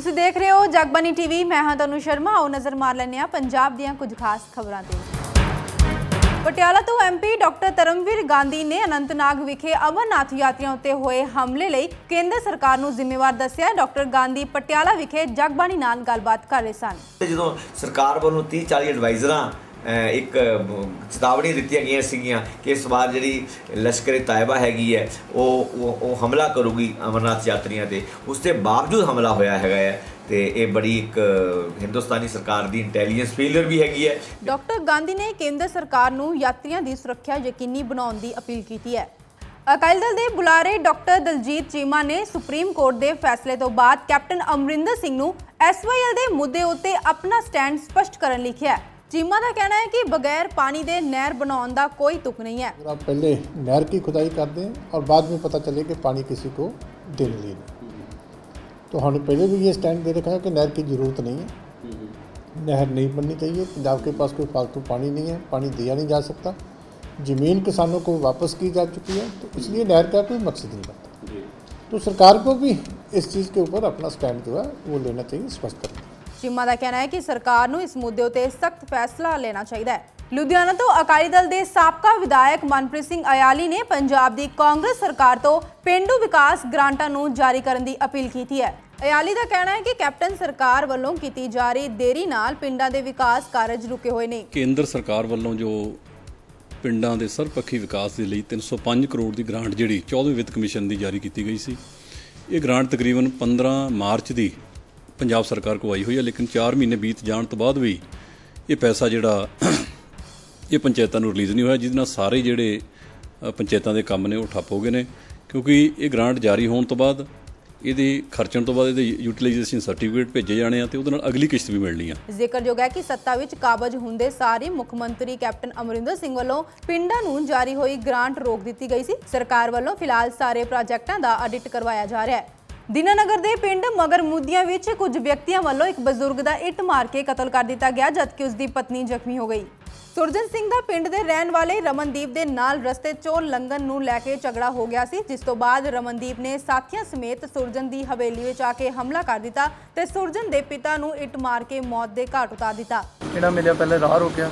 ਤੁਸੀਂ ਦੇਖ ਰਹੇ ਹੋ ਜਗਬਾਨੀ ਟੀਵੀ, ਮੈਂ ਹਾਂ ਤਨੂ ਸ਼ਰਮਾ, ਆਓ ਨਜ਼ਰ ਮਾਰ ਲੈਂਦੇ ਹਾਂ ਪੰਜਾਬ ਦੀਆਂ ਕੁਝ ਖਾਸ ਖਬਰਾਂ ਤੇ। ਪਟਿਆਲਾ ਤੋਂ ਐਮਪੀ ਡਾਕਟਰ ਧਰਮਵੀਰ ਗਾਂਧੀ ਨੇ ਅਨੰਤਨਾਗ ਵਿਖੇ ਅਮਰਨਾਥ ਯਾਤਰੀਆਂ ਉੱਤੇ ਹੋਏ ਹਮਲੇ ਲਈ ਕੇਂਦਰ ਸਰਕਾਰ ਨੂੰ ਜ਼ਿੰਮੇਵਾਰ ਦੱਸਿਆ ਡਾਕਟਰ ਗਾਂਧੀ ਪਟਿਆਲਾ ਵਿਖੇ ਜਗਬਾਣੀ ਨਾਲ ਗੱਲਬਾਤ ਕਰ ਰਹੇ ਸਨ। ਜਦੋਂ ਸਰਕਾਰ ਵੱਲੋਂ 30 40 ਐਡਵਾਈਜ਼ਰਾਂ ਇੱਕ ਚੇਤਾਵਨੀ ਦਿੱਤੀਆਂ ਗਈਆਂ ਸੀਗੀਆਂ ਕਿ ਇਸ ਵਾਰ ਜਿਹੜੀ ਲਸ਼ਕਰੇ ਤਾਇਬਾ ਹੈਗੀ ਹੈ, ਉਹ, ਉਹ- ਉਹ ਹਮਲਾ ਕਰੂਗੀ ਅਮਰਨਾਥ ਯਾਤਰੀਆਂ ਤੇ। ਉਸ ਦੇ ਬਾਵਜੂਦ ਹਮਲਾ ਹੋਇਆ ਹੈਗਾ ਹੈ ਤੇ ਇਹ ਬੜੀ ਇੱਕ ਹਿੰਦੁਸਤਾਨੀ ਸਰਕਾਰ ਦੀ ਇੰਟੈਲੀਜੈਂਸ ਫੇਲਿਅਰ ਵੀ ਹੈਗੀ ਹੈ। ਡਾਕਟਰ ਗਾਂਧੀ ਨੇ ਕੇਂਦਰ ਸਰਕਾਰ ਨੂੰ ਯਾਤਰੀਆਂ ਦੀ ਸੁਰੱਖਿਆ ਯਕੀਨੀ ਬਣਾਉਣ ਦੀ ਅਪੀਲ ਕੀਤੀ ਹੈ। ਅਕਾਲੀ ਦਲ ਦੇ ਬੁਲਾਰੇ ਡਾਕਟਰ ਦਲਜੀਤ ਚੀਮਾ ਨੇ ਸੁਪਰੀਮ ਕੋਰਟ ਦੇ ਫੈਸਲੇ ਤੋਂ ਬਾਅਦ ਕੈਪਟਨ ਅਮਰਿੰਦਰ ਸਿੰਘ ਨੂੰ ਐਸਵਾਈਐਲ ਦੇ ਮੁੱਦੇ ਉੱਤੇ ਆਪਣਾ ਸਟੈਂਡ ਸਪਸ਼ਟ ਕਰਨ ਲਿਖਿਆ ਹੈ। ਚੀਮਾ ਦਾ ਕਹਿਣਾ ਹੈ ਕਿ ਬਗੈਰ ਪਾਣੀ ਦੇ ਨਹਿਰ ਬਣਾਉਣ ਦਾ ਕੋਈ ਤੁਕ ਨਹੀਂ ਹੈ अगर आप पहले नहर की खुदाई कर दें और बाद में पता चले कि पानी किसी को देने लेना तो हमने पहले भी ये स्टैंड दे रखा है कि नहर की ज़रूरत नहीं है नहर नहीं बननी चाहिए पंजाब के पास कोई फालतू पानी नहीं है पानी दिया नहीं जा सकता ज़मीन किसानों को वापस की जा चुकी है तो इसलिए नहर का कोई मकसद नहीं बनता तो सरकार को भी इस चीज़ के ऊपर अपना स्टैंड जो है वो लेना चाहिए स्पष्ट करके ਚੀਮਾ ਦਾ ਕਹਿਣਾ ਹੈ ਕਿ ਸਰਕਾਰ ਨੂੰ ਇਸ ਮੁੱਦੇ ਉੱਤੇ ਸਖਤ ਫੈਸਲਾ ਲੈਣਾ ਚਾਹੀਦਾ ਹੈ। ਲੁਧਿਆਣਾ ਤੋਂ ਅਕਾਲੀ ਦਲ ਦੇ ਸਾਬਕਾ ਵਿਧਾਇਕ ਮਨਪ੍ਰੀਤ ਸਿੰਘ ਅਯਾਲੀ ਨੇ ਪੰਜਾਬ ਦੀ ਕਾਂਗਰਸ ਸਰਕਾਰ ਤੋਂ ਪਿੰਡੂ ਵਿਕਾਸ ਗ੍ਰਾਂਟਾਂ ਨੂੰ ਜਾਰੀ ਕਰਨ ਦੀ ਅਪੀਲ ਕੀਤੀ ਹੈ। ਅਯਾਲੀ ਦਾ ਕਹਿਣਾ ਹੈ ਕਿ ਕੈਪਟਨ ਸਰਕਾਰ ਵੱਲੋਂ ਕੀਤੀ ਜਾ ਰਹੀ ਦੇਰੀ ਨਾਲ ਪਿੰਡਾਂ ਦੇ ਵਿਕਾਸ ਕਾਰਜ ਰੁਕੇ ਹੋਏ ਨੇ। ਕੇਂਦਰ ਸਰਕਾਰ ਵੱਲੋਂ ਜੋ ਪਿੰਡਾਂ ਦੇ ਸਰਬਪੱਖੀ ਵਿਕਾਸ ਦੇ ਲਈ 305 ਕਰੋੜ ਦੀ ਗ੍ਰਾਂਟ ਜਿਹੜੀ 14ਵੀਂ ਵਿੱਤ ਕਮਿਸ਼ਨ ਦੀ ਜਾਰੀ ਕੀਤੀ ਗਈ ਸੀ, ਇਹ ਗ੍ਰਾਂਟ ਤਕਰੀਬਨ 15 ਮਾਰਚ ਦੀ ਪੰਜਾਬ ਸਰਕਾਰ ਕੋ ਆਈ ਹੋਈ ਹੈ, ਲੇਕਿਨ 4 ਮਹੀਨੇ ਬੀਤ ਜਾਣ ਤੋਂ ਬਾਅਦ ਵੀ ਇਹ ਪੈਸਾ ਜਿਹੜਾ ਇਹ ਪੰਚਾਇਤਾਂ ਨੂੰ ਰਿਲੀਜ਼ ਨਹੀਂ ਹੋਇਆ, ਜਿਹਦੇ ਨਾਲ ਸਾਰੇ ਜਿਹੜੇ ਪੰਚਾਇਤਾਂ ਦੇ ਕੰਮ ਨੇ ਉਹ ਠੱਪ ਹੋ ਗਏ ਨੇ। ਕਿਉਂਕਿ ਇਹ ਗ੍ਰਾਂਟ ਜਾਰੀ ਹੋਣ ਤੋਂ ਬਾਅਦ ਇਹਦੇ ਖਰਚਣ ਤੋਂ ਬਾਅਦ ਇਹਦੇ ਯੂਟਿਲਾਈਜੇਸ਼ਨ ਸਰਟੀਫਿਕੇਟ ਭੇਜੇ ਜਾਣੇ ਆ ਤੇ ਉਹਦੇ ਨਾਲ ਅਗਲੀ ਕਿਸ਼ਤ ਵੀ ਮਿਲਣੀ ਆ। ਜ਼ਿਕਰਯੋਗ ਹੈ ਕਿ ਸੱਤਾ ਵਿੱਚ ਕਾਬਜ ਹੁੰਦੇ ਸਾਰੇ ਮੁੱਖ ਮੰਤਰੀ ਕੈਪਟਨ ਅਮਰਿੰਦਰ ਸਿੰਘ ਵੱਲੋਂ ਪਿੰਡਾਂ ਨੂੰ ਜਾਰੀ ਹੋਈ ਗ੍ਰਾਂਟ ਰੋਕ ਦਿੱਤੀ ਗਈ ਸੀ। ਸਰਕਾਰ ਵੱਲੋਂ ਫਿਲਹਾਲ ਸਾਰੇ ਪ੍ਰੋਜੈਕਟਾਂ ਦਾ ਆਡਿਟ ਕਰਵਾਇਆ ਜਾ ਰਿਹਾ ਹੈ। ਦੀਨਾਨਗਰ ਦੇ ਪਿੰਡ ਮਗਰ ਮੁੱਦੀਆਂ ਵਿੱਚ ਕੁਝ ਵਿਅਕਤੀਆਂ ਵੱਲੋਂ ਇੱਕ ਬਜ਼ੁਰਗ ਦਾ ਇੱਟ ਮਾਰ ਕੇ ਕਤਲ ਕਰ ਦਿੱਤਾ ਗਿਆ, ਜਦਕਿ ਉਸ ਦੀ ਪਤਨੀ ਜ਼ਖਮੀ ਹੋ ਗਈ। ਸੁਰਜਨ ਸਿੰਘ ਦਾ ਪਿੰਡ ਦੇ ਰਹਿਣ ਵਾਲੇ ਰਮਨਦੀਪ ਦੇ ਨਾਲ ਰਸਤੇ ਚੋਂ ਲੰਘਣ ਨੂੰ ਲੈ ਕੇ ਝਗੜਾ ਹੋ ਗਿਆ ਸੀ, ਜਿਸ ਤੋਂ ਬਾਅਦ ਰਮਨਦੀਪ ਨੇ ਸਾਥੀਆਂ ਸਮੇਤ ਸੁਰਜਨ ਦੀ ਹਵੇਲੀ ਵਿੱਚ ਆ ਕੇ ਹਮਲਾ ਕਰ ਦਿੱਤਾ ਤੇ ਸੁਰਜਨ ਦੇ ਪਿਤਾ ਨੂੰ ਇੱਟ ਮਾਰ ਕੇ ਮੌਤ ਦੇ ਘਾਟ ਉਤਾਰ ਦਿੱਤਾ। ਇਹਨਾਂ ਮਿਲਿਆ ਪਹਿਲੇ ਰਾਹ ਰੋਕਿਆ,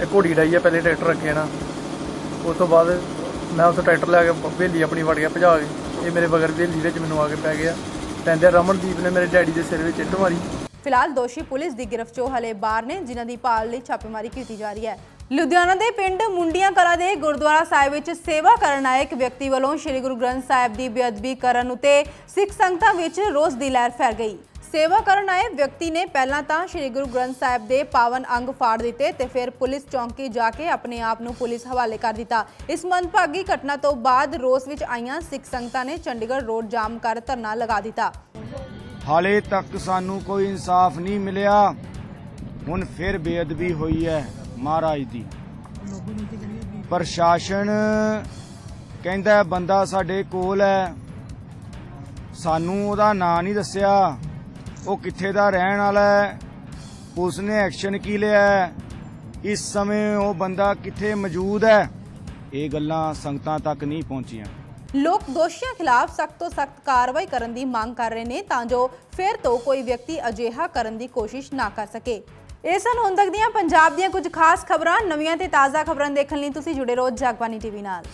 ਇਹ ਘੋੜੀ ਡਾਈ ਹੈ ਪਹਿਲੇ ਟਰੈਕਟਰ ਰੱਖਿਆ ਨਾ। ਉਸ ਤੋਂ ਬਾਅਦ ਮੈਂ ਉਸ ਟਰੈਕਟਰ ਲੈ ਕੇ ਹਵੇਲੀ ਆਪਣੀ ਵੜ ਗਿਆ, ਭਜਾ ਕੇ। ਇਹ ਮੇਰੇ ਬਗਰ ਹਵੇਲੀ ਵਿੱਚ ਮੈਨੂੰ ਆ ਕੇ ਪੈ ਗਿਆ। ਪੈਂਦੇ ਰਮਨਦੀਪ ਨੇ ਮੇਰੇ ਡੈਡੀ ਦੇ ਸਿਰ ਵਿੱਚ ਇੱਟ ਮਾਰੀ। ਫਿਲਹਾਲ ਦੋਸ਼ੀ ਪੁਲਿਸ ਦੀ ਗਿਰਫਤ 'ਚੋਂ ਹਲੇ ਬਾਹਰ ਨੇ, ਜਿਨ੍ਹਾਂ ਦੀ ਭਾਲ ਲਈ ਛਾਪੇਮਾਰੀ ਕੀਤੀ ਜਾ ਰਹੀ ਹੈ। ਲੁਧਿਆਣਾ ਦੇ ਪਿੰਡ ਮੁੰਡੀਆਂ ਕਲਾ ਦੇ ਗੁਰਦੁਆਰਾ ਸਾਹਿਬ ਵਿੱਚ ਸੇਵਾ ਕਰਨ ਆਏ ਇੱਕ ਵਿਅਕਤੀ ਵੱਲੋਂ ਸ੍ਰੀ ਗੁਰੂ ਗ੍ਰੰਥ ਸਾਹਿਬ ਦੀ ਬੇਅਦਬੀ ਕਰਨ ਉਤੇ ਸਿੱਖ ਸੰਗਤਾਂ ਵਿੱਚ ਰੋਸ ਦੀ ਲਹਿਰ ਫੈਲ ਗਈ। ਸੇਵਾ ਕਰਨ ਆਏ ਵਿਅਕਤੀ ਨੇ ਪਹਿਲਾਂ ਤਾਂ ਸ੍ਰੀ ਗੁਰੂ ਗ੍ਰੰਥ ਸਾਹਿਬ ਦੇ ਪਾਵਨ ਅੰਗ ਫਾੜ ਦਿੱਤੇ ਤੇ ਫਿਰ ਪੁਲਿਸ ਚੌਂਕੀ ਜਾ ਕੇ ਆਪਣੇ ਆਪ ਨੂੰ ਪੁਲਿਸ ਹਵਾਲੇ ਕਰ ਦਿੱਤਾ। ਇਸ ਮੰਦਭਾਗੀ ਘਟਨਾ ਤੋਂ ਬਾਅਦ ਰੋਸ ਵਿੱਚ ਆਈਆਂ ਸਿੱਖ ਸੰਗਤਾਂ ਨੇ ਚੰਡੀਗੜ੍ਹ ਰੋਡ ਜਾਮ ਕਰ ਧਰਨਾ ਲਗਾ ਦਿੱਤਾ। ਹਾਲੇ ਤੱਕ ਸਾਨੂੰ ਕੋਈ ਇਨਸਾਫ ਨਹੀਂ ਮਿਲਿਆ। ਹੁਣ ਫਿਰ ਬੇਅਦਬੀ ਹੋਈ ਹੈ ਮਹਾਰਾਜ ਦੀ। ਪ੍ਰਸ਼ਾਸਨ ਕਹਿੰਦਾ ਬੰਦਾ ਸਾਡੇ ਕੋਲ ਹੈ। ਸਾਨੂੰ ਉਹਦਾ ਨਾਂ ਨਹੀਂ ਦੱਸਿਆ। ਉਹ ਕਿੱਥੇ ਦਾ ਰਹਿਣ ਵਾਲਾ ਹੈ? ਪੁਲਿਸ ਨੇ ਐਕਸ਼ਨ ਕੀ ਲਿਆ ਇਸ ਸਮੇਂ ਉਹ ਬੰਦਾ ਕਿੱਥੇ ਮੌਜੂਦ ਹੈ? ਇਹ ਗੱਲਾਂ ਸੰਗਤਾਂ ਤੱਕ ਨਹੀਂ ਪਹੁੰਚੀਆਂ। ਲੋਕ ਦੋਸ਼ੀਆਂ ਖਿਲਾਫ ਸਖਤ ਤੋਂ ਸਖਤ ਕਾਰਵਾਈ ਕਰਨ ਦੀ ਮੰਗ ਕਰ ਰਹੇ ਨੇ ਤਾਂ ਜੋ ਫਿਰ ਤੋਂ ਕੋਈ ਵਿਅਕਤੀ ਅਜਿਹਾ ਕਰਨ ਦੀ ਕੋਸ਼ਿਸ਼ ਨਾ ਕਰ ਸਕੇ। ਇਹ ਸਨ ਹੁਣ ਤੱਕ ਦੀਆਂ ਪੰਜਾਬ ਦੀਆਂ ਕੁਝ ਖਾਸ ਖਬਰਾਂ। ਨਵੀਆਂ ਤੇ ਤਾਜ਼ਾ ਖਬਰਾਂ ਦੇਖਣ ਲਈ ਤੁਸੀਂ ਜੁੜੇ ਰਹੋ ਜਗਬਾਨੀ ਟੀਵੀ ਨਾਲ।